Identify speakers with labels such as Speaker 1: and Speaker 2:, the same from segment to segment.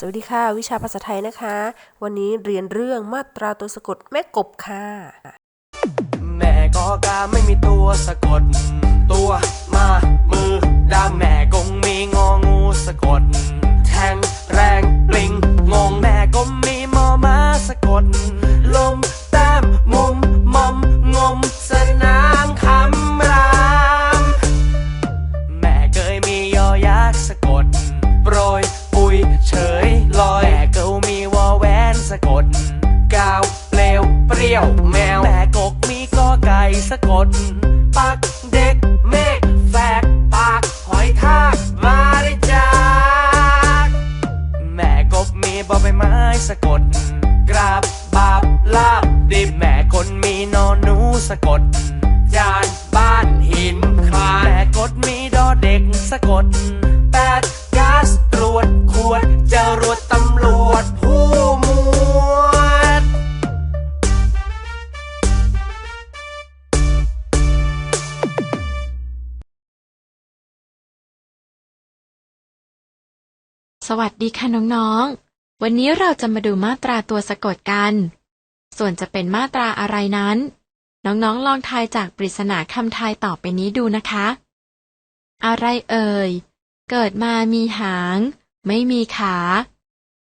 Speaker 1: สวัสดีค่ะ วิชาภาษาไทยนะคะ วันนี้เรียนเรื่องมาตราตัวสะกดแม่กบค่ะ
Speaker 2: แม่กอกาไม่มีตัวสะกด ตัวมามือดาแม่กงมีงองูสะกด แทงแรงปลิงงงแม่ก็มีมอมาสะกด สะกด ปักเด็กเมฆแฝกปากหอยทากมาได้จากแม่กบมีบอใบไม้สะกด กราบบาบลาบดิบแม่คนมีนอนหนูสะกด
Speaker 3: สวัสดีค่ะน้องๆ วันนี้เราจะมาดูมาตราตัวสะกดกัน ส่วนจะเป็นมาตราอะไรนั้น น้องๆ ลองทายจากปริศนาคำทายต่อไปนี้ดูนะคะ อะไรเอ่ย เกิดมามีหาง ไม่มีขา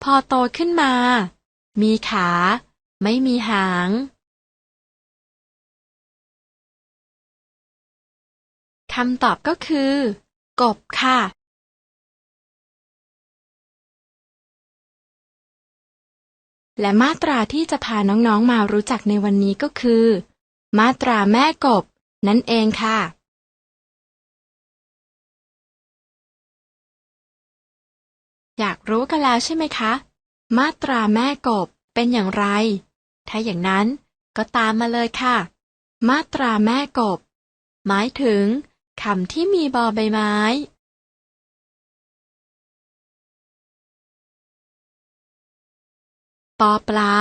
Speaker 3: พอโตขึ้นมา มีขา ไม่มีหาง คำตอบก็คือ กบค่ะ และมาตราที่จะพาน้องๆมารู้จักในวันนี้ก็คือ มาตราแม่กบ นั่นเองค่ะ อยากรู้กันแล้วใช่ไหมคะ มาตราแม่กบเป็นอย่างไร ถ้าอย่างนั้นก็ตามมาเลยค่ะ มาตราแม่กบ หมายถึงคำที่มีบอใบไม้ ปอปลา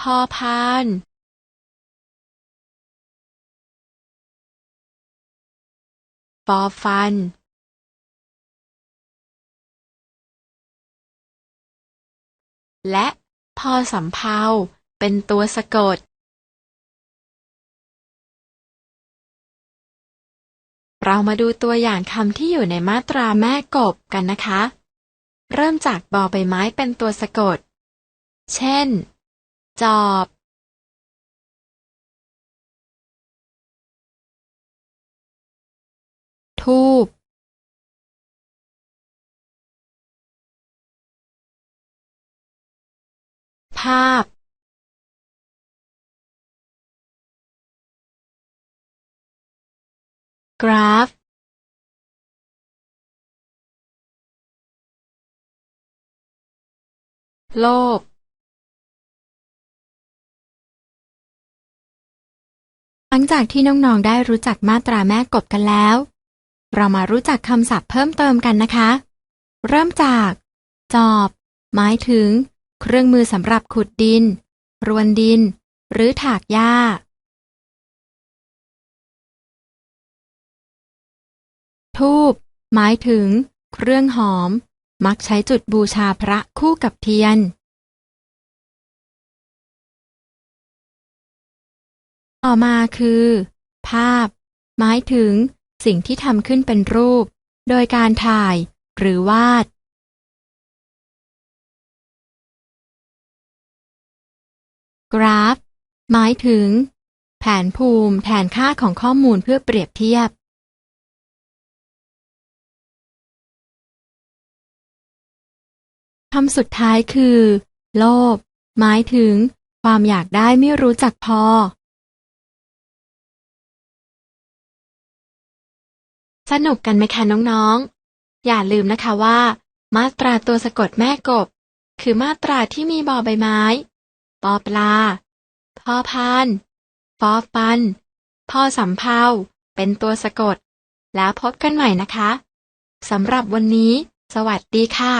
Speaker 3: พอพานฟอฟันและพอสำเภาเป็นตัวสะกด เรามาดูตัวอย่างคำที่อยู่ในมาตราแม่กบกันนะคะ เริ่มจากบอใบไม้เป็นตัวสะกด เช่น จอบ ทูบภาพ กราฟโลภหลังจากที่น้อง ๆ ได้รู้จักมาตราแม่กบกันแล้ว เรามารู้จักคำศัพท์เพิ่มเติมกันนะคะ เริ่มจาก จอบ หมายถึง เครื่องมือสำหรับขุดดิน รวนดิน หรือถากหญ้า ทูบหมายถึง เครื่องหอม มักใช้จุดบูชาพระคู่กับเทียน ต่อมาคือ ภาพ หมายถึง สิ่งที่ทำขึ้นเป็นรูป โดยการถ่าย หรือวาด กราฟ หมายถึง แผนภูมิแทนค่าของข้อมูลเพื่อเปรียบเทียบ คำสุดท้ายคือ โลภหมายถึง ความอยากได้ไม่รู้จักพอ สนุกกันไหมคะน้องๆ อย่าลืมนะคะว่า มาตราตัวสะกดแม่กบ คือมาตราที่มีบอใบไม้ ปอปลา พอพานฟอฟัน พอสำเภาเป็นตัวสะกด แล้วพบกันใหม่นะคะสำหรับวันนี้ สวัสดีค่ะ